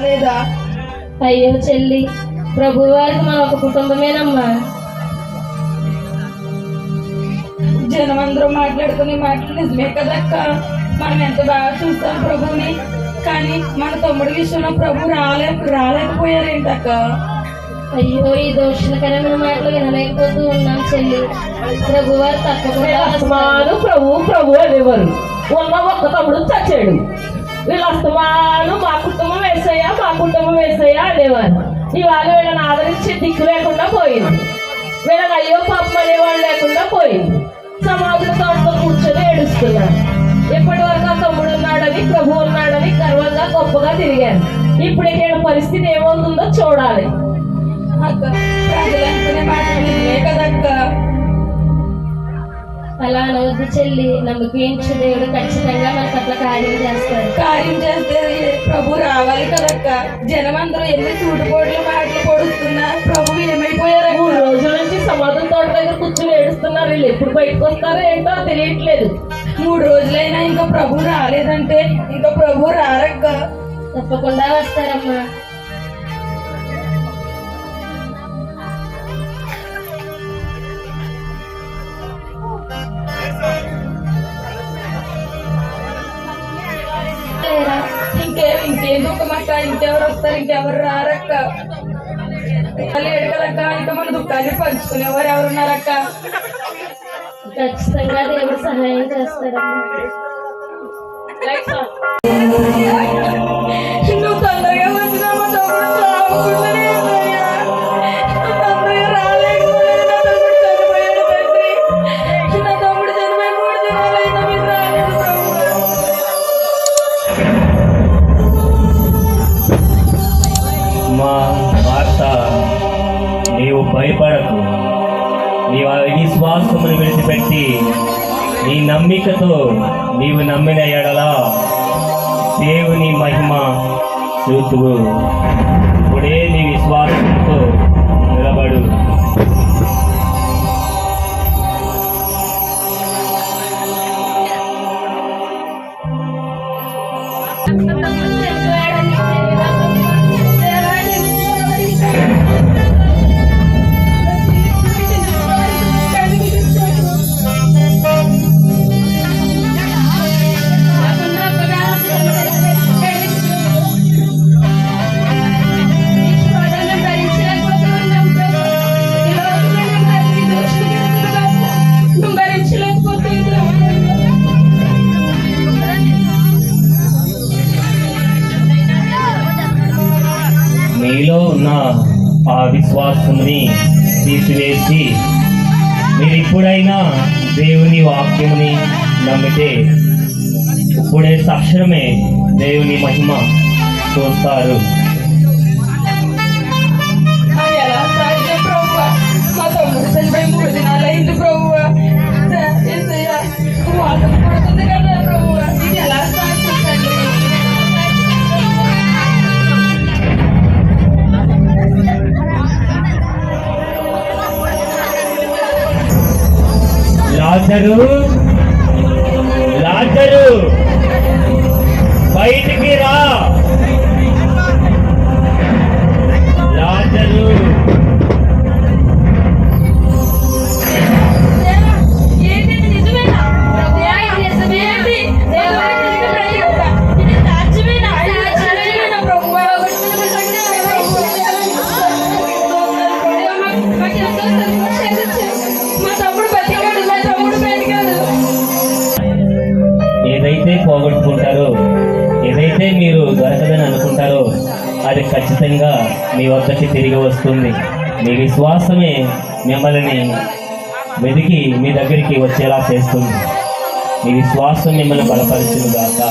లేదా అయ్యో చెల్లి ప్రభు వారికి మన ఒక కుటుంబమేనమ్మా. జనం అందరూ మాట్లాడుకునే మాటలు నిజమే కదక్క? మనం ఎంత బాగా చూస్తాం ప్రభుని. కానీ మన తమ్ముడి విషయంలో ప్రభు రాలే రాలేకపోయారేంటక్క? అయ్యో ఈ దోషణకరమైన మాటలు వినలేకపోతూ ఉన్నాం చెల్లి. ప్రభు వారు తప్పకుండా ప్రభు ప్రభు అనేవారు. ఉన్న ఒక్క తమ్ముడు చచ్చాడు. వీళ్ళు అస్తమాను మా కుటుంబం వేసయ్యా మా కుటుంబం వేసయ్యా అనేవారు. ఇవాళ వీళ్ళని ఆదరించి దిక్కు లేకుండా పోయింది. వీళ్ళని అయ్యో పాపం అనేవాళ్ళు లేకుండా పోయింది. సమాజం తోటలో కూర్చొని ఏడుస్తున్నారు. ఇప్పటి వరకు ఆ తమ్ముడు ఉన్నాడని ప్రభు ఉన్నాడని గర్వంగా గొప్పగా తిరిగారు. ఇప్పుడు ఇక్కడ పరిస్థితి ఏమవుతుందో చూడాలి. అక్క ప్రజలు అనుకునే అనవద్దు చెల్లి నమ్మకించు దేవుడు? ఖచ్చితంగా మనకు అట్లా కార్యం చేస్తాడు. కార్యం చేస్తే ప్రభు రావాలి కదక్క. జనం అందరూ ఎన్ని సూటుపోట్లు మాటలు పొడుస్తున్నా ప్రభు ఏమైపోయారక్క మూడు రోజుల నుంచి సమాధం తోట దగ్గర కూర్చొని ఏడుస్తున్నారు. వీళ్ళు ఎప్పుడు బయటకు వస్తారో ఏంటో తెలియట్లేదు. మూడు రోజులైనా ఇంకా ప్రభు రాలేదంటే ఇంకా ప్రభు రారక్క. తప్పకుండా వస్తారమ్మా. దుఃఖమక్క ఇంకెవరు వస్తారు ఇంకెవరు రారక్క? లేడు కదక్క ఇంకా మన దుఃఖాన్ని పంచుకునేవారు ఎవరున్నారక్క ఖచ్చితంగా దేవుడు సహాయం చేస్తాడమ్మా. భయపడకు. నీ విశ్వాసమును విడిచిపెట్టి నీ నమ్మికతో నీవు నమ్మిన ఎడల దేవుని మహిమ చూతువు ఇప్పుడే నీ విశ్వాసంతో నిలబడు. ఆ విశ్వాసముని తీసివేసి మీరు ఇప్పుడైనా దేవుని వాక్యముని నమ్మితే ఇప్పుడే తక్షణమే దేవుని మహిమ చూస్తారు. చనిపోయి మూడు Aduh. ఖచ్చితంగా మీ వద్దకి తిరిగి వస్తుంది. మీ విశ్వాసమే మిమ్మల్ని వెతికి మీ దగ్గరికి వచ్చేలా చేస్తుంది. మీ విశ్వాసం మిమ్మల్ని బలపరిచింది దాకా